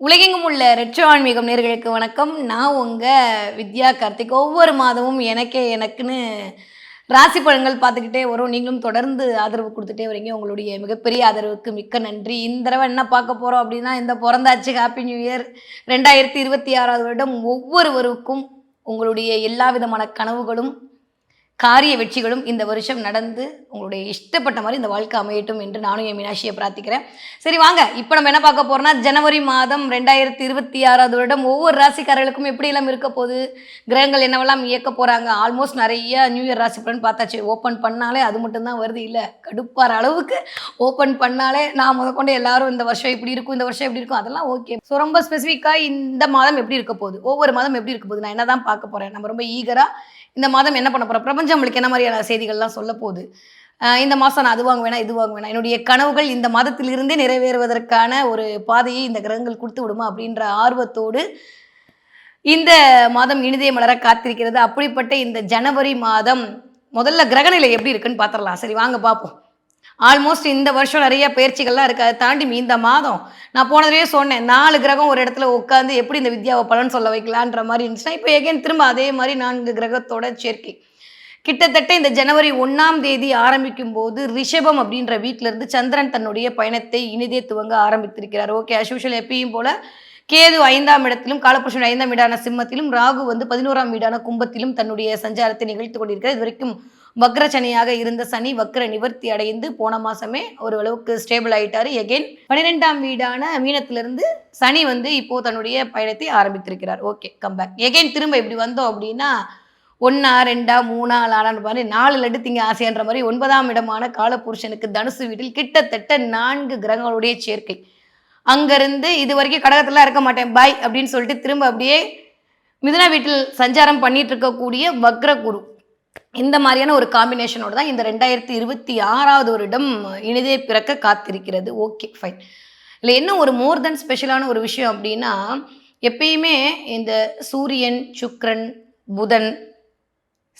உலகெங்கும் உள்ள ரெட்ரோ ஆன்மீகம் நேர்களுக்கு வணக்கம். நான் உங்கள் வித்யா கார்த்திக். ஒவ்வொரு மாதமும் எனக்கே எனக்குன்னு ராசி பழங்கள் பார்த்துக்கிட்டே வரும். நீங்களும் தொடர்ந்து ஆதரவு கொடுத்துட்டே வரீங்க. உங்களுடைய மிகப்பெரிய ஆதரவுக்கு மிக்க நன்றி. இந்த தடவை என்ன பார்க்க போகிறோம் அப்படின்னா இந்த பிறந்தாச்சு ஹாப்பி நியூ இயர் ரெண்டாயிரத்தி இருபத்தி ஆறாவது வருடம் ஒவ்வொருவருக்கும் உங்களுடைய எல்லா விதமான கனவுகளும் காரிய வெற்றிகளும் இந்த வருஷம் நடந்து உங்களுடைய இஷ்டப்பட்ட மாதிரி இந்த வாழ்க்கை அமையட்டும் என்று நானும் என் மீனாட்சியை பிரார்த்திக்கிறேன். சரி வாங்க. இப்போ நம்ம என்ன பார்க்க போறோம்னா ஜனவரி மாதம் ரெண்டாயிரத்தி இருபத்தி ஆறாவது வருடம் ஒவ்வொரு ராசிக்காரர்களுக்கும் எப்படி எல்லாம் இருக்க போகுது கிரகங்கள் என்னவெல்லாம் இயக்க போறாங்க ஆல்மோஸ்ட் நிறைய நியூ இயர் ராசி பலன் பார்த்தாச்சு. ஓப்பன் பண்ணாலே அது மட்டும்தான் வருது. இல்லை கடுப்பார அளவுக்கு ஓப்பன் பண்ணாலே நான் முதற்கொண்டு எல்லாரும் இந்த வருஷம் இப்படி இருக்கும் இந்த வருஷம் எப்படி இருக்கும் அதெல்லாம் ஓகே ஸோ ரொம்ப ஸ்பெசிஃபிக்காக இந்த மாதம் எப்படி இருக்க போகுது? ஒவ்வொரு மாதம் எப்படி இருக்க போகுது? நான் என்ன தான் பார்க்க போகிறேன் நம்ம ரொம்ப ஈகராக இந்த மாதம் என்ன பண்ண போகிறோம் பிரபஞ்சம் நம்மளுக்கு என்ன மாதிரியான செய்திகள்லாம் சொல்ல போகுது? இந்த மாதம் நான் அது வாங்க வேணாம் இது வாங்க வேணாம் என்னுடைய கனவுகள் இந்த மாதத்திலிருந்தே நிறைவேறுவதற்கான ஒரு பாதையை இந்த கிரகங்கள் கொடுத்து விடுமா அப்படின்ற ஆர்வத்தோடு இந்த மாதம் இனிதே மலர காத்திருக்கிறது. அப்படிப்பட்ட இந்த ஜனவரி மாதம் முதல்ல கிரகநிலை எப்படி இருக்குன்னு பார்த்துடலாம். சரி வாங்க பார்ப்போம். ஆல்மோஸ்ட் இந்த வருஷம் நிறைய பயிற்சிகள்லாம் இருக்குது அதை தாண்டி இந்த மாதம் நான் போனதுலேயே சொன்னேன் நாலு கிரகம் ஒரு இடத்துல உட்காந்து எப்படி இந்த வித்யாவை பலன் சொல்ல வைக்கலான்ற மாதிரி இருந்துச்சுன்னா இப்போ எகேன் திரும்ப அதே மாதிரி நான்கு கிரகத்தோட சேர்க்கை. கிட்டத்தட்ட இந்த ஜனவரி ஒன்றாம் தேதி ஆரம்பிக்கும் போது ரிஷபம் அப்படின்ற வீட்டில இருந்து சந்திரன் தன்னுடைய பயணத்தை இனிதே துவங்க ஆரம்பித்திருக்கிறார். ஓகே அஸ்யூஷல் எப்பயும் போல கேது ஐந்தாம் இடத்திலும் காலபுருஷன் ஐந்தாம் வீடான சிம்மத்திலும் ராகு வந்து பதினோராம் வீடான கும்பத்திலும் தன்னுடைய சஞ்சாரத்தை நிகழ்த்து கொண்டிருக்கிறார். இது வரைக்கும் வக்ர சனியாக இருந்த சனி வக்ர நிவர்த்தி அடைந்து போன மாசமே ஓரளவுக்கு ஸ்டேபிள் ஆயிட்டாரு. எகைன் பன்னிரெண்டாம் வீடான மீனத்திலிருந்து சனி வந்து இப்போ தன்னுடைய பயணத்தை ஆரம்பித்திருக்கிறார். ஓகே கம்பேக் எகைன் திரும்ப இப்படி வந்தோம் அப்படின்னா ஒன்றா ரெண்டா மூணா நாலான்னு மாதிரி நாலு லட்டு திங்க ஆசைன்ற மாதிரி ஒன்பதாம் இடமான காலபுருஷனுக்கு தனுசு வீட்டில் கிட்டத்தட்ட நான்கு கிரகங்களுடைய சேர்க்கை. அங்கேருந்து இது வரைக்கும் கடகத்தில் இருக்க மாட்டேன். பாய் அப்படின்னு சொல்லிட்டு திரும்ப அப்படியே மிதுனா வீட்டில் சஞ்சாரம் பண்ணிட்டு இருக்கக்கூடிய வக்ர குரு இந்த மாதிரியான ஒரு காம்பினேஷனோட தான் இந்த ரெண்டாயிரத்தி இருபத்தி ஆறாவது வருடம் இனிதே பிறக்க காத்திருக்கிறது. ஓகே ஃபைன் இல்லை என்ன ஒரு மோர் தென் ஸ்பெஷலான ஒரு விஷயம் அப்படின்னா எப்பயுமே இந்த சூரியன் சுக்ரன் புதன்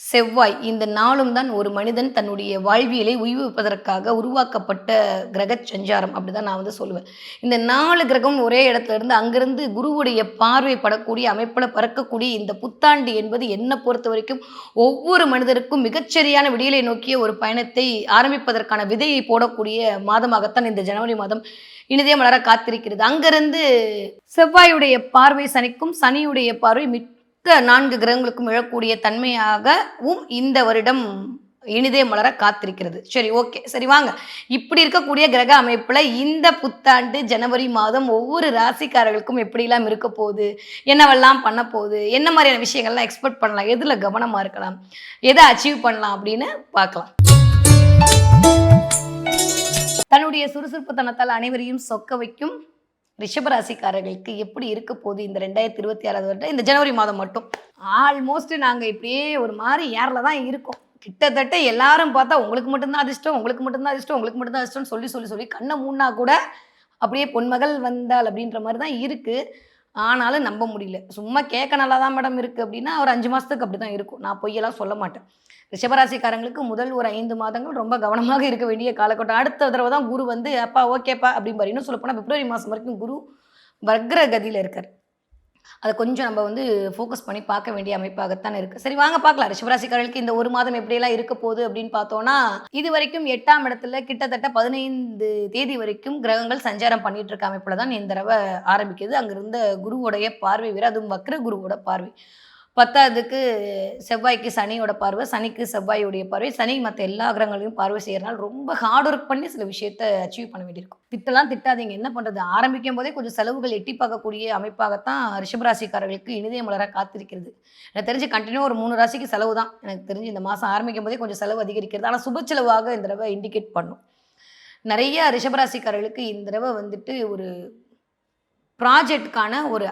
செவ்வாய் இந்த நாளும் தான் ஒரு மனிதன் தன்னுடைய வாழ்வியலை உய்விப்பதற்காக உருவாக்கப்பட்ட கிரக சஞ்சாரம் அப்படிதான் நான் வந்து சொல்லுவேன். இந்த நாலு கிரகம் ஒரே இடத்துல இருந்து அங்கிருந்து குருவுடைய பார்வை படக்கூடிய அமைப்பில் பறக்கக்கூடிய இந்த புத்தாண்டு என்பது என்னை பொறுத்த வரைக்கும் ஒவ்வொரு மனிதருக்கும் மிகச்சரியான விடியலை நோக்கிய ஒரு பயணத்தை ஆரம்பிப்பதற்கான விதையை போடக்கூடிய மாதமாகத்தான் இந்த ஜனவரி மாதம் இனிதே மலர காத்திருக்கிறது. அங்கிருந்து செவ்வாயுடைய பார்வை சனிக்கும் சனியுடைய பார்வை மிக்க நான்கு கிரகங்களுக்கும் எழக்கூடிய தன்மையாகவும் இந்த வருடம் இனிதே மலர காத்திருக்கிறது. சரி ஓகே. சரி வாங்க. இப்படி இருக்கக்கூடிய கிரக அமைப்பில் இந்த புத்தாண்டு ஜனவரி மாதம் ஒவ்வொரு ராசிக்காரர்களுக்கும் எப்படிலாம் இருக்க போகுது? என்னவெல்லாம் பண்ண போகுது? என்ன மாதிரியான விஷயங்கள்லாம் எக்ஸ்பெக்ட் பண்ணலாம்? எதில் கவனமாக இருக்கலாம்? எதை அச்சீவ் பண்ணலாம் அப்படின்னு பார்க்கலாம். தன்னுடைய சுறுசுறுப்புத்தனத்தால் அனைவரையும் சொக்க வைக்கும் ரிஷபராசிக்காரர்களுக்கு எப்படி இருக்க போகுது இந்த ரெண்டாயிரத்தி இருபத்தி ஆறாவது வருடம்? இந்த ஜனவரி மாதம் மட்டும். ஆல்மோஸ்ட் நாங்கள் இப்படியே ஒரு மாதிரி ஏரில் தான் இருக்கோம். கிட்டத்தட்ட எல்லாரும் பார்த்தா உங்களுக்கு மட்டும்தான் அதிர்ஷ்டம் உங்களுக்கு மட்டும்தான் அதிர்ஷ்டம் உங்களுக்கு மட்டும்தான் அதிர்ஷ்டம் சொல்லி சொல்லி சொல்லி கண்ணை மூணா கூட அப்படியே பொன்மகள் வந்தாள் அப்படின்ற மாதிரி தான் இருக்குது ஆனாலும் நம்ப முடியல. சும்மா கேட்க நல்லா தான் மேடம் இருக்குது அப்படின்னா ஒரு அஞ்சு மாதத்துக்கு அப்படி தான் இருக்கும். நான் பொய்யெல்லாம் சொல்ல மாட்டேன். ரிஷபராசிக்காரங்களுக்கு முதல் ஒரு ஐந்து மாதங்கள் ரொம்ப கவனமாக இருக்க வேண்டிய காலகட்டம். அடுத்த தடவை தான் குரு வந்து அப்பா ஓகேப்பா அப்படின்னு இன்னும் சொல்லப்போனால் பிப்ரவரி மாதம் வரைக்கும் குரு வக்ர கதியில் இருக்கார். அதை கொஞ்சம் நம்ம வந்து ஃபோக்கஸ் பண்ணி பார்க்க வேண்டிய அமைப்பாகத்தான் இருக்குது சரி வாங்க பார்க்கலாம். ரிஷபராசிக்காரர்களுக்கு இந்த ஒரு மாதம் எப்படியெல்லாம் இருக்க போகுது அப்படின்னு பார்த்தோன்னா இது வரைக்கும் எட்டாம் இடத்துல கிட்டத்தட்ட பதினைந்து தேதி வரைக்கும் கிரகங்கள் சஞ்சாரம் பண்ணிட்டு இருக்க அமைப்பில் தான் இந்த தடவை ஆரம்பிக்குது. அங்கே இருந்த குருவுடைய பார்வை வேறு அதுவும் வக்ர குருவோட பார்வை. பத்தாவதுக்கு செவ்வாய்க்கு சனியோட பார்வை சனிக்கு செவ்வாயுடைய பார்வை. சனி மற்ற எல்லா கிரகங்களையும் பார்வை செய்கிறனால ரொம்ப ஹார்ட் ஒர்க் பண்ணி சில விஷயத்த அச்சீவ் பண்ண வேண்டியிருக்கும். திட்டலாம் திட்டாதீங்க. என்ன பண்ணுறது ஆரம்பிக்கும் போதே கொஞ்சம் செலவுகள் எட்டி பார்க்கக்கூடிய அமைப்பாகத்தான் ரிஷபராசிக்காரர்களுக்கு இனிதய மலர காத்திருக்கிறது. எனக்கு தெரிஞ்சு கண்டினியூ ஒரு மூணு ராசிக்கு செலவு தான். எனக்கு தெரிஞ்சு இந்த மாதம் ஆரம்பிக்கும் போதே கொஞ்சம் செலவு அதிகரிக்கிறது. ஆனால் சுப செலவாக இந்த தடவை இண்டிகேட் பண்ணும். நிறைய ரிஷபராசிக்காரர்களுக்கு இந்த தடவை வந்துட்டு ஒரு ப்ராஜெக்டுக்கான ஒரு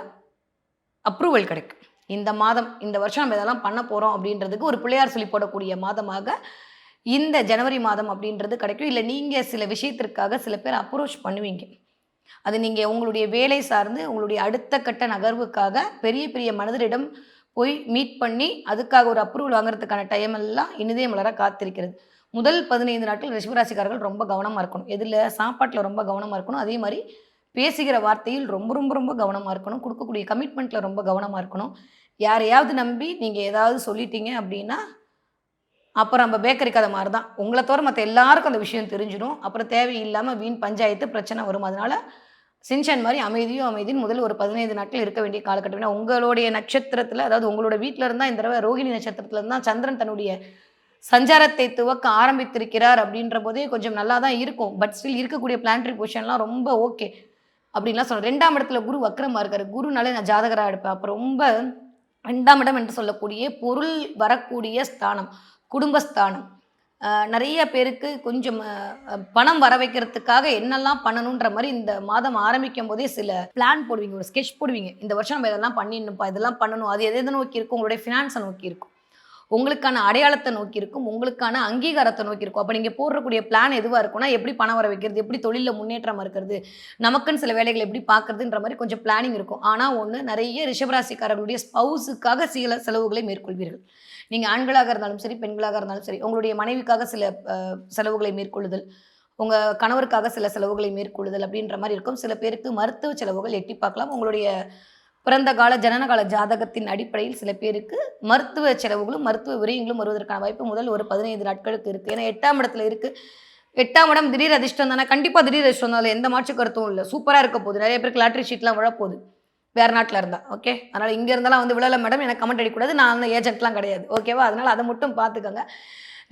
அப்ரூவல் கிடைக்கும். இந்த மாதம் இந்த வருஷம் நம்ம இதெல்லாம் பண்ண போகிறோம் அப்படின்றதுக்கு ஒரு பிள்ளையார் சொல்லி போடக்கூடிய மாதமாக இந்த ஜனவரி மாதம் அப்படின்றது கிடைக்கும். இல்லை நீங்கள் சில விஷயத்திற்காக சில பேர் அப்ரோச் பண்ணுவீங்க. அது நீங்கள் உங்களுடைய வேலை சார்ந்து உங்களுடைய அடுத்த கட்ட நகர்வுக்காக பெரிய பெரிய மனிதரிடம் போய் மீட் பண்ணி அதுக்காக ஒரு அப்ரூவல் வாங்குறதுக்கான டைம் எல்லாம் இனிதே மலர காத்திருக்கிறது. முதல் பதினைந்து நாட்கள் ரிஷபராசிக்காரர்கள் ரொம்ப கவனமாக இருக்கணும். எதில்? சாப்பாட்டில் ரொம்ப கவனமாக இருக்கணும். அதே மாதிரி பேசுகிற வார்த்தையில் ரொம்ப ரொம்ப ரொம்ப கவனமாக இருக்கணும். கொடுக்கக்கூடிய கமிட்மெண்ட்டில் ரொம்ப கவனமாக இருக்கணும். யாரையாவது நம்பி நீங்கள் ஏதாவது சொல்லிட்டீங்க அப்படின்னா அப்புறம் நம்ம பேக்கரி கதை மாதிரி தான் உங்களை தவிர மற்ற எல்லாருக்கும் அந்த விஷயம் தெரிஞ்சிடும். அப்புறம் தேவையில்லாமல் வீண் பஞ்சாயத்து பிரச்சனை வரும். அதனால் சின்சன் மாதிரி அமைதியும் அமைதியும் முதல் ஒரு பதினைந்து நாட்கள் இருக்க வேண்டிய காலகட்டம். உங்களுடைய நட்சத்திரத்தில் அதாவது உங்களோட வீட்டில் இருந்தால் இந்த தடவை ரோகிணி நட்சத்திரத்தில் இருந்தால் சந்திரன் தன்னுடைய சஞ்சாரத்தை துவக்க ஆரம்பித்திருக்கிறார் அப்படின்ற போதே கொஞ்சம் நல்லா தான் இருக்கும். பட் ஸ்டில் இருக்கக்கூடிய பிளான்ட்ரி பொசிஷன்லாம் ரொம்ப ஓகே அப்படின்லாம் சொல்கிறேன் ரெண்டாம் இடத்துல குரு வக்கரமாக இருக்காரு. குருனாலே நான் ஜாதகராக எடுப்பேன். அப்போ ரொம்ப ரெண்டாம் இடம் என்று சொல்லக்கூடிய பொருள் வரக்கூடிய ஸ்தானம் குடும்பஸ்தானம். நிறைய பேருக்கு கொஞ்சம் பணம் வர வைக்கிறதுக்காக என்னெல்லாம் பண்ணணுன்ற மாதிரி இந்த மாதம் ஆரம்பிக்கும் போதே சில பிளான் போடுவீங்க. ஒரு ஸ்கெட்ச் போடுவீங்க. இந்த வருஷம் நம்ம இதெல்லாம் பண்ணிடணும்ப்பா இதெல்லாம் பண்ணணும். அது எதை நோக்கி இருக்கும் உங்களுடைய ஃபினான்ஸை நோக்கி இருக்கும். உங்களுக்கான அடையாளத்தை நோக்கி இருக்கும் உங்களுக்கான அங்கீகாரத்தை நோக்கி இருக்கும். அப்போ நீங்கள் போடுறக்கூடிய பிளான் எதுவாக இருக்கும்னா எப்படி பணம் வர வைக்கிறது எப்படி தொழிலில் முன்னேற்றமாக இருக்கிறது நமக்குன்னு சில வேலைகளை எப்படி பார்க்கறதுன்ற மாதிரி கொஞ்சம் பிளானிங் இருக்கும். ஆனால் ஒன்று நிறைய ரிஷபராசிக்காரர்களுடைய ஸ்பவுஸுக்காக சில செலவுகளை மேற்கொள்வீர்கள். நீங்கள் ஆண்களாக இருந்தாலும் சரி பெண்களாக இருந்தாலும் சரி உங்களுடைய மனைவிக்காக சில செலவுகளை மேற்கொள்ளுதல் உங்கள் கணவருக்காக சில செலவுகளை மேற்கொள்ளுதல் அப்படின்ற மாதிரி இருக்கும். சில பேருக்கு மருத்துவ செலவுகள் எட்டி பார்க்கலாம். உங்களுடைய பிறந்த கால ஜனனகால ஜாதகத்தின் அடிப்படையில் சில பேருக்கு மருத்துவ செலவுகளும் மருத்துவ விரயங்களும் வருவதற்கான வாய்ப்பு முதல் ஒரு பதினைந்து நாட்களுக்கு இருக்குது ஏன்னா எட்டாம் இடத்துல இருக்குது எட்டாம் இடம் திடீர் அதிர்ஷ்டம் தானே? கண்டிப்பாக திடீர் அதிர்ஷ்டம் தான். அதில் எந்த மாற்று கருத்தும் இல்லை. சூப்பராக இருக்க போகுது. நிறைய பேருக்கு லாட்ரி ஷீட்லாம் விழப்போகுது. வேறு நாட்டில் இருந்தால் ஓகே அதனால் இங்கே இருந்தாலும் வந்து விழல மேடம் எனக்கு கமெண்ட் அடிக்கக்கூடாது. நான் அந்த ஏஜென்ட்லாம் கிடையாது. ஓகேவா அதனால் அதை மட்டும் பார்த்துக்கோங்க.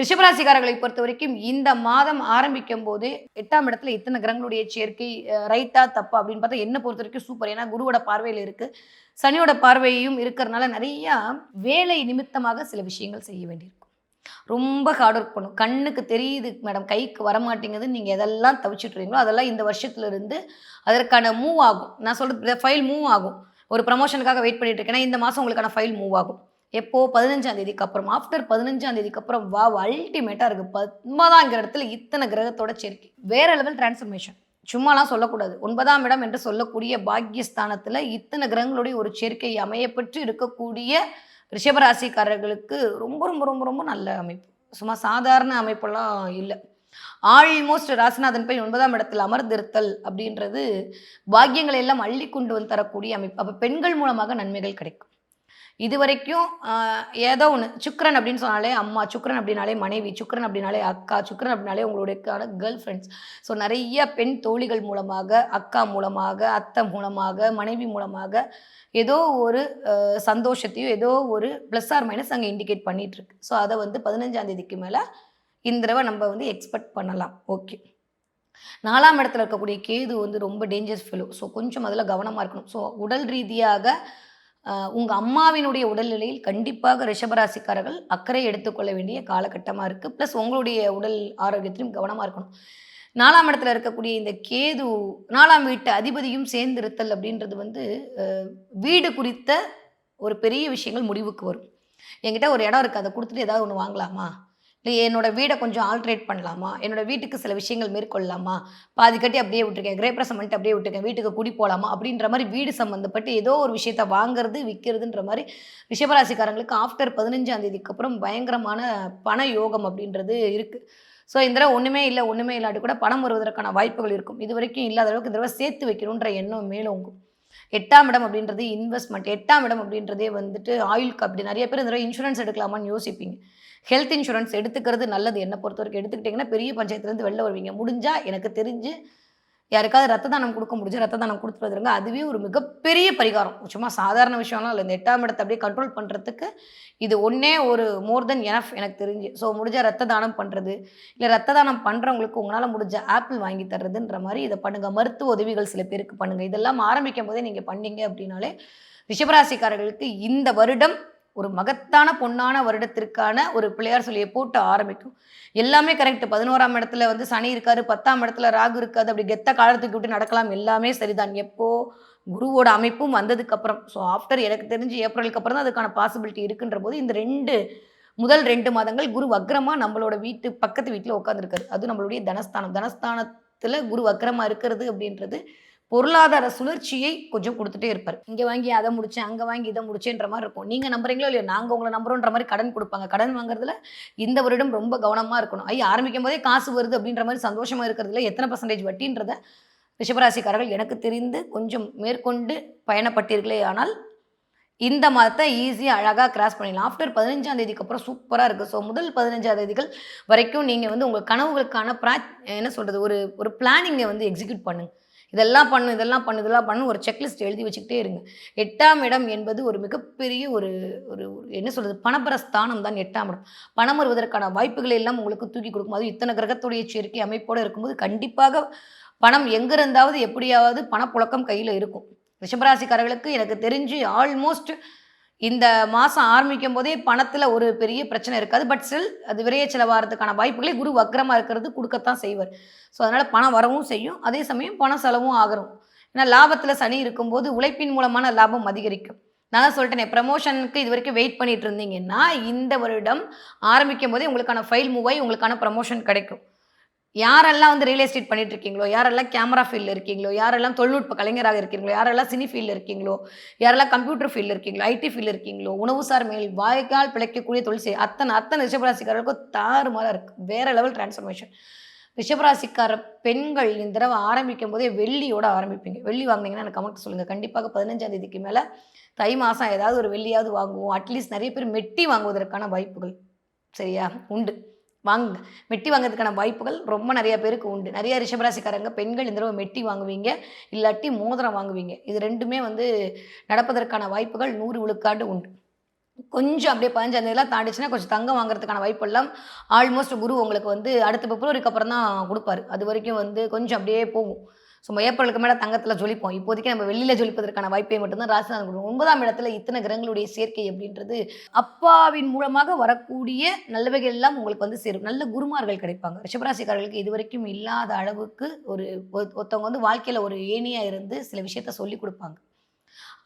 ரிஷபராசிக்காரர்களை பொறுத்த வரைக்கும் இந்த மாதம் ஆரம்பிக்கும் போது எட்டாம் இடத்துல இத்தனை கிரகங்களுடைய சேர்க்கை ரைட்டா தப்பா அப்படின்னு பார்த்தா என்ன பொறுத்த வரைக்கும் சூப்பர் ஏன்னா குருவோட பார்வையில் இருக்கு. சனியோட பார்வையும் இருக்கிறதுனால நிறைய வேலை நிமித்தமாக சில விஷயங்கள் செய்ய வேண்டியிருக்கும். ரொம்ப ஹார்ட் ஒர்க் பண்ணும். கண்ணுக்கு தெரியுது மேடம் கைக்கு வரமாட்டேங்குதுன்னு நீங்கள் எதெல்லாம் தவிச்சிட்றீங்களோ அதெல்லாம் இந்த வருஷத்துல இருந்து அதற்கான மூவ் ஆகும். நான் சொல்கிறது ஃபைல் மூவ் ஆகும். ஒரு ப்ரமோஷனுக்காக வெயிட் பண்ணிட்டு இருக்கேன்னா இந்த மாதம் உங்களுக்கான ஃபைல் மூவ் ஆகும். எப்போ? பதினஞ்சாம் தேதிக்கு அப்புறம். ஆஃப்டர் பதினஞ்சாம் தேதிக்கு அப்புறம் வா அல்டிமேட்டாக இருக்குது பத்மதாங்கிற இடத்துல இத்தனை கிரகத்தோட சேர்க்கை. வேற லெவல் டிரான்ஸ்ஃபர்மேஷன் சும்மாலாம் சொல்லக்கூடாது. ஒன்பதாம் இடம் என்று சொல்லக்கூடிய பாக்கியஸ்தானத்தில் இத்தனை கிரகங்களுடைய ஒரு சேர்க்கை அமையப்பெற்று இருக்கக்கூடிய ரிஷபராசிக்காரர்களுக்கு ரொம்ப ரொம்ப ரொம்ப ரொம்ப நல்ல அமைப்பு. சும்மா சாதாரண அமைப்பெல்லாம் இல்லை. ஆல்மோஸ்ட் ராசிநாதன் போய் ஒன்பதாம் இடத்தில் அமர்ந்திருத்தல் அப்படின்றது பாக்கியங்களை எல்லாம் அள்ளி கொண்டு வந்து தரக்கூடிய அமைப்பு. அப்போ பெண்கள் மூலமாக நன்மைகள் கிடைக்கும். இது வரைக்கும் ஏதோ ஒன்று சுக்ரன் அப்படின்னு சொன்னாலே அம்மா சுக்ரன் அப்படின்னாலே மனைவி சுக்ரன் அப்படின்னாலே அக்கா சுக்ரன் அப்படின்னாலே உங்களுடைய கேர்ள் ஃப்ரெண்ட்ஸ் ஸோ நிறைய பெண் தோழிகள் மூலமாக அக்கா மூலமாக அத்தை மூலமாக மனைவி மூலமாக ஏதோ ஒரு சந்தோஷத்தையும் ஏதோ ஒரு ப்ளஸ் ஆர் மைனஸ் அங்கே இண்டிகேட் பண்ணிகிட்ருக்கு இருக்கு ஸோ அதை வந்து பதினஞ்சாம் தேதிக்கு மேலே இந்த தடவை நம்ம வந்து எக்ஸ்பெக்ட் பண்ணலாம். ஓகே நாலாம் இடத்துல இருக்கக்கூடிய கேது வந்து ரொம்ப டேஞ்சர்ஸ் ஃபெலோ ஸோ கொஞ்சம் அதில் கவனமாக இருக்கணும். ஸோ உடல் ரீதியாக உங்கள் அம்மாவினுடைய உடல்நிலையில் கண்டிப்பாக ரிஷபராசிக்காரர்கள் அக்கறை எடுத்துக்கொள்ள வேண்டிய காலகட்டமாக இருக்குது ப்ளஸ் உங்களுடைய உடல் ஆரோக்கியத்திலும் கவனமாக இருக்கணும். நாலாம் இடத்துல இருக்கக்கூடிய இந்த கேது நாலாம் வீட்டு அதிபதியும் சேர்ந்திருத்தல் அப்படின்றது வந்து வீடு குறித்த ஒரு பெரிய விஷயங்கள் முடிவுக்கு வரும். என்கிட்ட ஒரு இடம் இருக்குது அதை கொடுத்துட்டு ஏதாவது ஒன்று வாங்கலாமா? இல்லை என்னோட வீடை கொஞ்சம் ஆல்ட்ரேட் பண்ணலாமா? என்னோட வீட்டுக்கு சில விஷயங்கள் மேற்கொள்ளலாமா? பாதி கட்டி அப்படியே விட்டுருக்கேன். கிரேப்ரசம் பண்ணிட்டு அப்படியே விட்டுருக்கேன். வீட்டுக்கு குடி போகலாமா அப்படின்ற மாதிரி வீடு சம்மந்தப்பட்டு ஏதோ ஒரு விஷயத்த வாங்குறது விற்கிறதுன்ற மாதிரி ரிஷபராசிக்காரங்களுக்கு ஆஃப்டர் பதினஞ்சாம் தேதிக்கு அப்புறம் பயங்கரமான பண யோகம் அப்படின்றது இருக்குது ஸோ இந்த தடவை ஒன்றுமே இல்லை ஒன்றுமே இல்லாட்டி கூட பணம் வருவதற்கான வாய்ப்புகள் இருக்கும். இது வரைக்கும் இல்லாத அளவுக்கு இந்த தடவை சேர்த்து வைக்கணுன்ற எண்ணம் மேலோங்கும் எட்டாம் இடம் அப்படின்றது இன்வெஸ்ட்மெண்ட் எட்டாம் இடம் அப்படின்றதே வந்துட்டு ஆயுள்க்கு அப்படி நிறைய பேர் இந்த இன்சூரன்ஸ் எடுக்கலாமான்னு யோசிப்பீங்க. ஹெல்த் இன்சூரன்ஸ் எடுத்துக்கிறது நல்லது. என்னை பொறுத்த வரைக்கும் எடுத்துக்கிட்டிங்கன்னா பெரிய பஞ்சாயத்துலேருந்து வெளில வருவீங்க. முடிஞ்சால் எனக்கு தெரிஞ்சு யாருக்காவது ரத்த தானம் கொடுக்க முடிஞ்சு ரத்த தானம் கொடுத்துட்டு வந்துருங்க. அதுவே ஒரு மிகப்பெரிய பரிகாரம். சும்மா சாதாரண விஷயம்லாம் இல்லை. இந்த எட்டாம் இடத்தை அப்படியே கண்ட்ரோல் பண்ணுறதுக்கு இது ஒன்றே ஒரு மோர் தென் எனஃப் எனக்கு தெரிஞ்சு. ஸோ முடிஞ்ச ரத்த தானம் பண்ணுறது இல்லை ரத்த தானம் பண்ணுறவங்களுக்கு உங்களால் முடிஞ்ச ஆப்பிள் வாங்கி தர்றதுன்ற மாதிரி இதை பண்ணுங்கள் மருத்துவ உதவிகள் சில பேருக்கு பண்ணுங்கள் இதெல்லாம் ஆரம்பிக்கும் போதே நீங்கள் பண்ணீங்க அப்படின்னாலே ரிஷபராசிக்காரர்களுக்கு இந்த வருடம் ஒரு மகத்தான பொன்னான வருடத்திற்கான ஒரு பிள்ளையார் சொல்லியை போட்டு ஆரம்பிக்கும். எல்லாமே கரெக்ட் பதினோராம் இடத்துல வந்து சனி இருக்காரு பத்தாம் இடத்துல ராகு இருக்காது அப்படி கெத்த காலத்துக்கு விட்டு நடக்கலாம் எல்லாமே சரிதான். எப்போ? குருவோட அமைப்பும் வந்ததுக்கு அப்புறம். ஸோ ஆஃப்டர் எனக்கு தெரிஞ்சு ஏப்ரலுக்கு அப்புறம் தான் அதுக்கான பாசிபிலிட்டி இருக்குன்ற போது இந்த ரெண்டு முதல் ரெண்டு மாதங்கள் குரு வக்ரமா நம்மளோட வீட்டு பக்கத்து வீட்டில் உட்காந்துருக்காரு அது நம்மளுடைய தனஸ்தானம். தனஸ்தானத்தில் குரு வக்ரமா இருக்கிறது அப்படின்றது பொருளாதார சுழற்சியை கொஞ்சம் கொடுத்துட்டே இருப்பார். இங்கே வாங்கி அதை முடிச்சேன் அங்கே வாங்கி இதை முடிச்சேன்ற மாதிரி இருக்கும். நீங்கள் நம்புறீங்களோ இல்லையோ நாங்கள் உங்களை நம்புறோன்ற மாதிரி கடன் கொடுப்பாங்க. கடன் வாங்குறதுல இந்த வருடம் ரொம்ப கவனமாக இருக்கணும். ஐயா ஆரம்பிக்கும் போதே காசு வருது அப்படின்ற மாதிரி சந்தோஷமாக இருக்கிறதுல எத்தனை பர்சன்டேஜ் வட்டின்றத ரிஷபராசிக்காரர்கள் எனக்கு தெரிந்து கொஞ்சம் மேற்கொண்டு பயணப்பட்டீர்களே ஆனால் இந்த மாதத்தை ஈஸியாக அழகாக கிராஸ் பண்ணிடலாம். ஆஃப்டர் பதினஞ்சாம் தேதிக்கு அப்புறம் சூப்பராக இருக்குது ஸோ முதல் பதினஞ்சாம் தேதிகள் வரைக்கும் நீங்கள் வந்து உங்கள் கனவுகளுக்கான ப்ரா என்ன சொல்கிறது ஒரு ஒரு பிளானிங்கை வந்து எக்ஸிக்யூட் பண்ணுங்க. இதெல்லாம் பண்ணு இதெல்லாம் பண்ணு இதெல்லாம் பண்ணு ஒரு செக்லிஸ்ட் எழுதி வச்சுக்கிட்டே இருங்க. எட்டாம் இடம் என்பது ஒரு மிகப்பெரிய ஒரு ஒரு என்ன சொல்கிறது பணபர ஸ்தானம் தான் எட்டாம் இடம். பணம் வருவதற்கான வாய்ப்புகளை எல்லாம் உங்களுக்கு தூக்கி கொடுக்கும். அது இத்தனை கிரகத்துடைய சேர்க்கை அமைப்போடு இருக்கும்போது கண்டிப்பாக பணம் எங்கிருந்தாவது எப்படியாவது பணப்புழக்கம் கையில் இருக்கும். ரிஷபராசிக்காரர்களுக்கு எனக்கு தெரிஞ்சு ஆல்மோஸ்ட் இந்த மாதம் ஆரம்பிக்கும் போதே பணத்தில் ஒரு பெரிய பிரச்சனை இருக்காது. பட் ஸ்டில் அது விரைய செலவாகிறதுக்கான வாய்ப்புகளை குரு வக்கரமாக இருக்கிறது கொடுக்கத்தான் செய்வார். ஸோ அதனால் பணம் வரவும் செய்யும். அதே சமயம் பணம் செலவும் ஆகிறோம் ஏன்னா லாபத்தில் சனி இருக்கும்போது உழைப்பின் மூலமான லாபம் அதிகரிக்கும். நான் சொல்லிட்டேனே ப்ரமோஷனுக்கு இது வரைக்கும் வெயிட் பண்ணிட்டு இருந்தீங்கன்னா இந்த வருடம் ஆரம்பிக்கும் போதே உங்களுக்கான ஃபைல் மூவாய் உங்களுக்கான ப்ரமோஷன் கிடைக்கும். யாரெல்லாம் வந்து ரியல் எஸ்டேட் பண்ணிட்டு இருக்கீங்களோ யாரெல்லாம் கேமரா ஃபீல்டில் இருக்கீங்களோ யாரெல்லாம் தொழில்நுட்ப கலைஞராக இருக்கீங்களோ யாரெல்லாம் சினி ஃபீல்டில் இருக்கீங்களோ யாரெல்லாம் கம்ப்யூட்டர் ஃபீல்டில் இருக்கீங்களோ ஐடி ஃபீல்டில் இருக்கீங்களோ உணவுசார் மேல் வாய்க்கால் பிழைக்கக்கூடிய தொழில் செய்ய அத்தனை அத்தனை ரிஷபராசிக்காரர்களுக்கும் தாறுமாறாக இருக்குது வேற லெவல் டிரான்ஸ்ஃபர்மேஷன் ரிஷபராசிக்கார பெண்கள் இந்த தடவை ஆரம்பிக்கும் போதே வெள்ளியோட ஆரம்பிப்பீங்க. வெள்ளி வாங்கினீங்கன்னா எனக்கு கமெண்ட் சொல்லுங்கள் கண்டிப்பாக பதினஞ்சாம் தேதிக்கு மேலே தை மாதம் ஏதாவது ஒரு வெள்ளியாவது வாங்குவோம். அட்லீஸ்ட் நிறைய பேர் மெட்டி வாங்குவதற்கான வாய்ப்புகள். சரியா? உண்டு. வாங்க மெட்டி வாங்குறதுக்கான வாய்ப்புகள் ரொம்ப நிறைய பேருக்கு உண்டு. நிறைய ரிஷபராசிக்காரங்க பெண்கள் இந்த தடவை மெட்டி வாங்குவீங்க இல்லாட்டி மோதிரம் வாங்குவீங்க. இது ரெண்டுமே வந்து நடப்பதற்கான வாய்ப்புகள் நூறு விழுக்காண்டு உண்டு. கொஞ்சம் அப்படியே பதினஞ்சாந்தேதியெல்லாம் தாண்டிச்சுன்னா கொஞ்சம் தங்கம் வாங்குறதுக்கான வாய்ப்பெல்லாம் ஆல்மோஸ்ட் குரு உங்களுக்கு வந்து அடுத்த பிப்ரவரிக்கு அப்புறம் தான் கொடுப்பாரு. அது வரைக்கும் வந்து கொஞ்சம் அப்படியே போகும். ஸோ ஏப்ரலுக்கு மேலே தங்கத்தில் ஜொலிப்போம். இப்போதைக்கு நம்ம வெளியில் ஜொலிப்பதற்கான வாய்ப்பை மட்டும்தான் ராசிநாதன் கொடுக்கும். ஒன்பதாம் இடத்துல இத்தனை கிரகங்களுடைய சேர்க்கை அப்படின்றது அப்பாவின் மூலமாக வரக்கூடிய நல்லவைகள் எல்லாம் உங்களுக்கு வந்து சேரும். நல்ல குருமார்கள் கிடைப்பாங்க. ரிஷபராசிக்காரர்களுக்கு இது வரைக்கும் இல்லாத அளவுக்கு ஒரு ஒருத்தவங்க வந்து வாழ்க்கையில் ஒரு ஏணியாக இருந்து சில விஷயத்த சொல்லி கொடுப்பாங்க.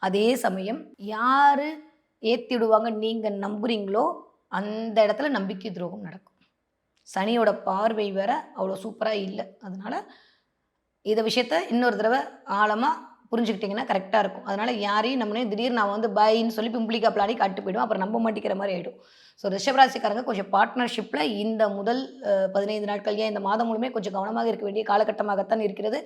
அதே சமயம் யார் ஏற்றி விடுவாங்க நீங்கள் நம்புகிறீங்களோ அந்த இடத்துல நம்பிக்கை துரோகம் நடக்கும். சனியோட பார்வை வேற அவ்வளோ சூப்பராக இல்லை. அதனால இதை விஷயத்த இன்னொரு தடவை ஆழமாக புரிஞ்சுக்கிட்டிங்கன்னா கரெக்டாக இருக்கும். அதனால் யாரையும் நம்மளே திடீர் நான் வந்து பைன்னு சொல்லி பிம்பிளிக்கா பிளாடி காட்டு போயிடும் அப்புறம் நம்ப மாட்டேங்கிற மாதிரி ஆகிடும் ஸோ ரிஷபராசிக்காரங்க கொஞ்சம் பார்ட்னர்ஷிப்பில் இந்த முதல் பதினைந்து நாட்கள் ஏன் இந்த மாதம் முழுமே கொஞ்சம் கவனமாக இருக்க வேண்டிய காலகட்டமாகத்தான் இருக்கிறது.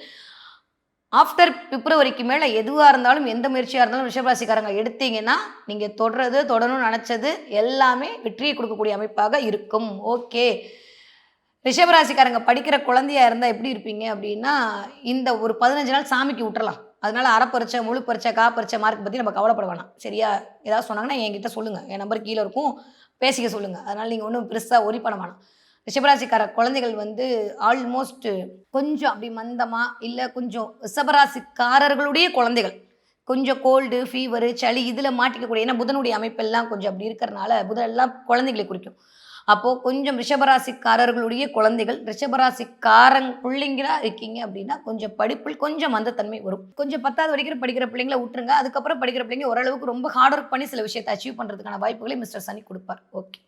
ஆஃப்டர் பிப்ரவரிக்கு மேலே எதுவாக இருந்தாலும் எந்த முயற்சியாக இருந்தாலும் ரிஷபராசிக்காரங்க எடுத்தீங்கன்னா நீங்கள் தொடர்றது தொடணும்னு நினச்சது எல்லாமே வெற்றியை கொடுக்கக்கூடிய அமைப்பாக இருக்கும். ஓகே ரிஷபராசிக்காரங்க படிக்கிற குழந்தையா இருந்தால் எப்படி இருப்பீங்க அப்படின்னா இந்த ஒரு பதினஞ்சு நாள் சாமிக்கு விட்டுறலாம். அதனால அரை பரிச்சை முழு பறிச்ச கா பறிச்ச மார்க் பற்றி நம்ம கவலைப்பட வேணாம். சரியா? ஏதாவது சொன்னாங்கன்னா என்கிட்ட சொல்லுங்கள் என் நம்பர் கீழே இருக்கும். பேசிக்க சொல்லுங்கள் அதனால் நீங்கள் ஒன்றும் பெருசாக ஒரி பண்ண வேணாம். ரிஷபராசிக்கார குழந்தைகள் வந்து ஆல்மோஸ்ட் கொஞ்சம் அப்படி மந்தமாக இல்லை கொஞ்சம் ரிஷபராசிக்காரர்களுடைய குழந்தைகள். கொஞ்சம் கோல்டு ஃபீவரு சளி இதில் மாட்டிக்கக்கூடிய ஏன்னா புதனுடைய அமைப்பெல்லாம் கொஞ்சம் அப்படி இருக்கிறனால புதன் எல்லாம் குழந்தைகளை குறிக்கும். அப்போது கொஞ்சம் ரிஷபராசிக்காரர்களுடைய குழந்தைகள் ரிஷபராசிக்காரங் பிள்ளைங்களா இருக்கீங்க அப்படின்னா கொஞ்சம் படிப்பில் கொஞ்சம் மந்தத்தன்மை வரும். கொஞ்சம் பத்தாவது வரைக்கும் படிக்கிற பிள்ளைங்கள விட்டுருங்க. அதுக்கப்புறம் படிக்கிற பிள்ளைங்க ஓரளவுக்கு ரொம்ப ஹார்ட் ஒர்க் பண்ணி சில விஷயத்தை அச்சீவ் பண்ணுறதுக்கான வாய்ப்புகளை மிஸ்டர் சனி கொடுப்பார். ஓகே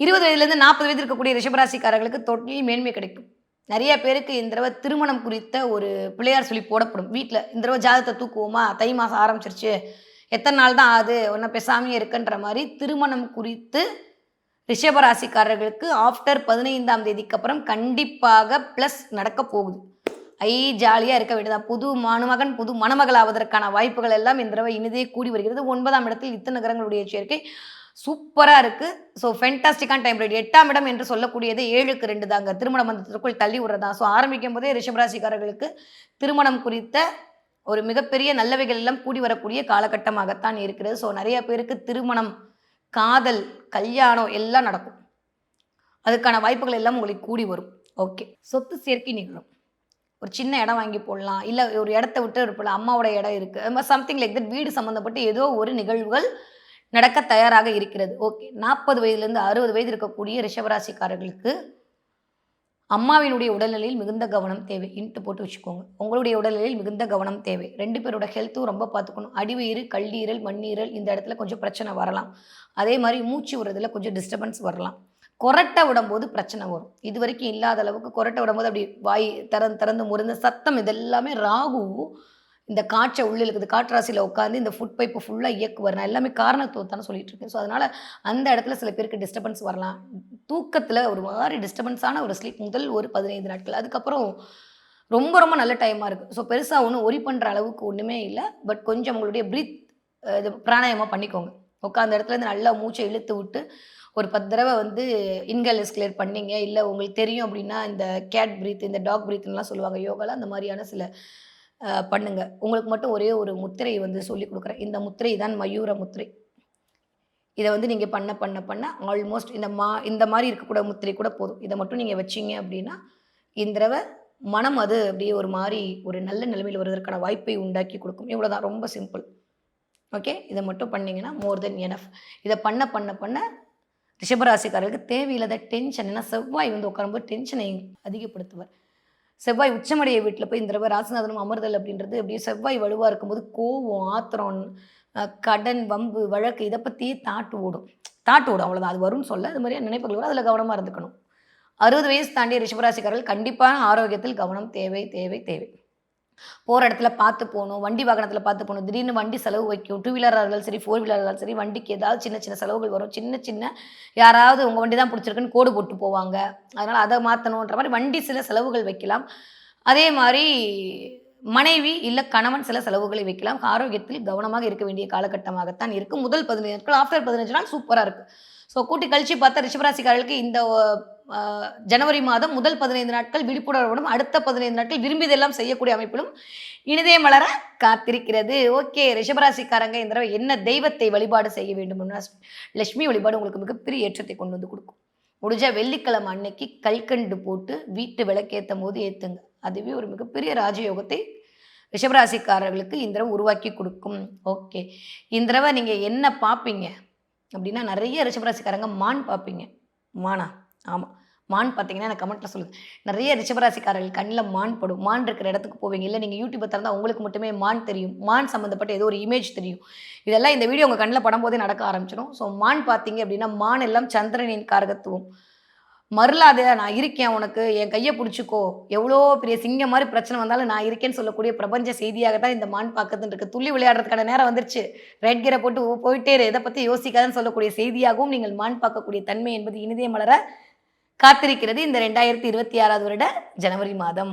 இருபது வயதுலேருந்து நாற்பது வயது இருக்கக்கூடிய ரிஷபராசிக்காரர்களுக்கு தொட்டில் மேன்மை கிடைக்கும். நிறைய பேருக்கு இந்த தடவை திருமணம் குறித்த ஒரு பிள்ளையார் சொல்லி போடப்படும். வீட்டில் இந்த தடவை ஜாதகத்தை தூக்குவோமா? தை மாதம் ஆரம்பிச்சிருச்சு. எத்தனை நாள் தான் ஆகுது? ஒன்றும் பேசாமையே இருக்குன்ற மாதிரி திருமணம் குறித்து ரிஷபராசிக்காரர்களுக்கு ஆஃப்டர் பதினைந்தாம் தேதிக்கு அப்புறம் கண்டிப்பாக ப்ளஸ் நடக்க போகுது. ஐ ஜாலியாக இருக்க வேண்டியதான் புது மணமகன் புது மணமகள் ஆவதற்கான வாய்ப்புகள் எல்லாம் இந்த தடவை இனிதே கூடி வருகிறது. ஒன்பதாம் இடத்தில் இத்தனை நகரங்களுடைய சேர்க்கை சூப்பராக இருக்குது ஸோ ஃபென்டாஸ்டிக்கான டைம் பீரியட் எட்டாம் இடம் என்று சொல்லக்கூடியது ஏழுக்கு ரெண்டு தாங்க. திருமண மந்தத்திற்குள் தள்ளி விடுறதா? ஸோ ஆரம்பிக்கும் போதே ரிஷபராசிக்காரர்களுக்கு திருமணம் குறித்த ஒரு மிகப்பெரிய நல்லவைகள் எல்லாம் கூடி வரக்கூடிய காலகட்டமாகத்தான் இருக்கிறது. ஸோ நிறைய பேருக்கு திருமணம் காதல் கல்யாணம் எல்லாம் நடக்கும். அதுக்கான வாய்ப்புகள் எல்லாம் உங்களுக்கு கூடி வரும். ஓகே சொத்து சேர்க்கை நிகழும். ஒரு சின்ன இடம் வாங்கி போடலாம். இல்லை ஒரு இடத்த விட்டு இருப்பல அம்மாவோட இடம் இருக்குது அது மாதிரி சம்திங் லைக் தட் வீடு சம்மந்தப்பட்டு ஏதோ ஒரு நிகழ்வுகள் நடக்க தயாராக இருக்கிறது. ஓகே நாற்பது வயதுலேருந்து அறுபது வயது இருக்கக்கூடிய ரிஷபராசிக்காரர்களுக்கு அம்மாவினுடைய உடல்நிலையில் மிகுந்த கவனம் தேவை. இன்ட்டு போட்டு வச்சுக்கோங்க. உங்களுடைய உடல்நிலையில் மிகுந்த கவனம் தேவை. ரெண்டு பேரோட ஹெல்த்தும் ரொம்ப பார்த்துக்கணும். அடிவயிறு கல்லீரல் மண்ணீரல் இந்த இடத்துல கொஞ்சம் பிரச்சனை வரலாம். அதே மாதிரி மூச்சு விடுறதுல கொஞ்சம் டிஸ்டர்பன்ஸ் வரலாம். கொரட்டை விடும்போது பிரச்சனை வரும். இது வரைக்கும் இல்லாத அளவுக்கு கொரட்டை விடும்போது அப்படி வாய் திறந்து திறந்து முறிந்த சத்தம் இதெல்லாமே ராகு இந்த காற்றை உள்ளே இருக்குது காற்றாசியில் உட்காந்து இந்த ஃபுட் பைப்பு ஃபுல்லாக இயக்குவார் நான் எல்லாமே காரணத்துவத்தானே சொல்லிட்டு இருக்கேன். ஸோ அதனால் அந்த இடத்துல சில பேருக்கு டிஸ்டர்பன்ஸ் வரலாம். தூக்கத்தில் ஒரு மாதிரி டிஸ்டர்பன்ஸான ஒரு ஸ்லீப் முதல் ஒரு பதினைந்து நாட்கள். அதுக்கப்புறம் ரொம்ப ரொம்ப நல்ல டைமாக இருக்குது ஸோ பெருசாக ஒன்றும் ஒரி பண்ணுற அளவுக்கு ஒன்றுமே இல்லை. பட் கொஞ்சம் உங்களுடைய ப்ரீத் இது பிராணாயமாக பண்ணிக்கோங்க. உட்காந்த இடத்துலேருந்து நல்லா மூச்சை இழுத்து விட்டு ஒரு பத்து தடவை வந்து இன்கல் எஸ்கலேட் பண்ணீங்க. இல்லை உங்களுக்கு தெரியும் அப்படின்னா இந்த கேட் ப்ரீத் இந்த டாக் பிரீத்லாம் சொல்லுவாங்க. யோகாவில் அந்த மாதிரியான சில பண்ணுங்க. உங்களுக்கு மட்டும் ஒரே ஒரு முத்திரை வந்து சொல்லி கொடுக்குறேன். இந்த முத்திரை தான் மயூர முத்திரை. இதை வந்து நீங்கள் பண்ண பண்ண பண்ண ஆல்மோஸ்ட் இந்த மா இந்த மாதிரி இருக்கக்கூட முத்திரை கூட போதும். இதை மட்டும் நீங்கள் வச்சீங்க அப்படின்னா இந்த தடவை மனம் அது அப்படியே ஒரு மாதிரி ஒரு நல்ல நிலைமையில் வருவதற்கான வாய்ப்பை உண்டாக்கி கொடுக்கும். இவ்வளோதான் ரொம்ப சிம்பிள் ஓகே இதை மட்டும் பண்ணீங்கன்னா மோர் தென் எனஃப் இதை பண்ண பண்ண பண்ண ரிஷபராசிக்காரர்களுக்கு தேவையில்லாத டென்ஷன் ஏன்னா செவ்வாய் வந்து உட்காரும்போது டென்ஷனை அதிகப்படுத்துவார். செவ்வாய் உச்சமடைய வீட்டில் போய் இந்த தடவை ராசிநாதனும் அமர்தல் அப்படின்றது அப்படியே செவ்வாய் வலுவாக இருக்கும்போது கோவம் ஆத்திரம் கடன் வம்பு வழக்கு இதை பற்றியே தாட்டு ஓடும். தாட்டு ஓடும் அவ்வளோதான் அது வரும்னு சொல்ல அது மாதிரியான நினைப்புகள் வரும். அதில் கவனமாக இருந்துக்கணும். அறுபது வயசு தாண்டிய ரிஷபராசிக்காரர்கள் கண்டிப்பான ஆரோக்கியத்தில் கவனம் தேவை தேவை தேவை. போகிற இடத்துல பார்த்து போகணும் வண்டி வாகனத்தில் பார்த்து போகணும். திடீர்னு வண்டி செலவு வைக்கும். டூ வீலராக இருந்தாலும் சரி ஃபோர் வீலராக இருந்தாலும் சரி வண்டிக்கு ஏதாவது சின்ன சின்ன செலவுகள் வரும். சின்ன சின்ன யாராவது உங்கள் வண்டி தான் பிடிச்சிருக்குன்னு கோடு போட்டு போவாங்க. அதனால் அதை மாற்றணுன்ற மாதிரி வண்டி சில செலவுகள் வைக்கலாம். அதே மாதிரி மனைவி இல்லை கணவன் சில செலவுகளை வைக்கலாம். ஆரோக்கியத்தில் கவனமாக இருக்க வேண்டிய காலகட்டமாகத்தான் இருக்குது முதல் பதினஞ்சு நாட்கள் ஆஃப்டர் பதினஞ்சு நாள் சூப்பராக இருக்குது ஸோ கூட்டி கழிச்சு பார்த்தா ரிஷபராசிக்காரர்களுக்கு இந்த ஜனவரி மாதம் முதல் பதினைந்து நாட்கள் விழிப்புணர்வுடன் அடுத்த பதினைந்து நாட்கள் விரும்பியதெல்லாம் செய்யக்கூடிய அமைப்பிலும் இனிதே மலர காத்திருக்கிறது. ஓகே ரிஷபராசிக்காரங்க இந்த தடவை என்ன தெய்வத்தை வழிபாடு செய்ய வேண்டும் லட்சுமி வழிபாடு உங்களுக்கு மிகப்பெரிய ஏற்றத்தை கொண்டு வந்து கொடுக்கும். முடிஞ்சா வெள்ளிக்கிழமை அன்னைக்கு கல்கண்டு போட்டு வீட்டு விளக்கேற்றும் போது ஏற்றுங்க அதுவே ஒரு மிகப்பெரிய ராஜயோகத்தை ரிஷபராசிக்காரர்களுக்கு இந்த தடவை உருவாக்கி கொடுக்கும். ஓகே இந்த தடவை நீங்கள் என்ன பார்ப்பீங்க அப்படின்னா நிறைய ரிஷபராசிக்காரங்க மான் பார்ப்பீங்க மானா? ஆமாம் மான் பார்த்தீங்கன்னா எனக்கு கமெண்ட்டில் சொல்லுங்கள் நிறைய ரிஷபராசிக்காரர்கள் கண்ணில் மான் படும். மான் இருக்கிற இடத்துக்கு போவீங்க. இல்லை நீங்கள் யூடியூப்பை திறந்தால் உங்களுக்கு மட்டுமே மான் தெரியும். மான் சம்மந்தப்பட்ட ஏதோ ஒரு இமேஜ் தெரியும். இதெல்லாம் இந்த வீடியோ உங்கள் கண்ணில் படும்போதே நடக்க ஆரம்பிச்சிடும். ஸோ மான் பார்த்தீங்க அப்படின்னா மான் எல்லாம் சந்திரனின் காரகத்துவம். மறுலாத நான் இருக்கேன் உனக்கு. என் கையை பிடிச்சிக்கோ. எவ்வளோ பெரிய சிங்கம் மாதிரி பிரச்சனை வந்தாலும் நான் இருக்கேன்னு சொல்லக்கூடிய பிரபஞ்ச செய்தியாக தான் இந்த மான் பார்க்கறதுன்னு இருக்கு துள்ளி விளையாடுறதுக்கான நேரம் வந்துருச்சு. ரெட் கீரை போட்டு போயிட்டே இதை பற்றி யோசிக்காதன்னு சொல்லக்கூடிய செய்தியாகவும் நீங்கள் மான் பார்க்கக்கூடிய தன்மை என்பது இனிதே மலர காத்திருக்கிறது இந்த ரெண்டாயிரத்தி இருபத்தி ஆறாவது வருட ஜனவரி மாதம்.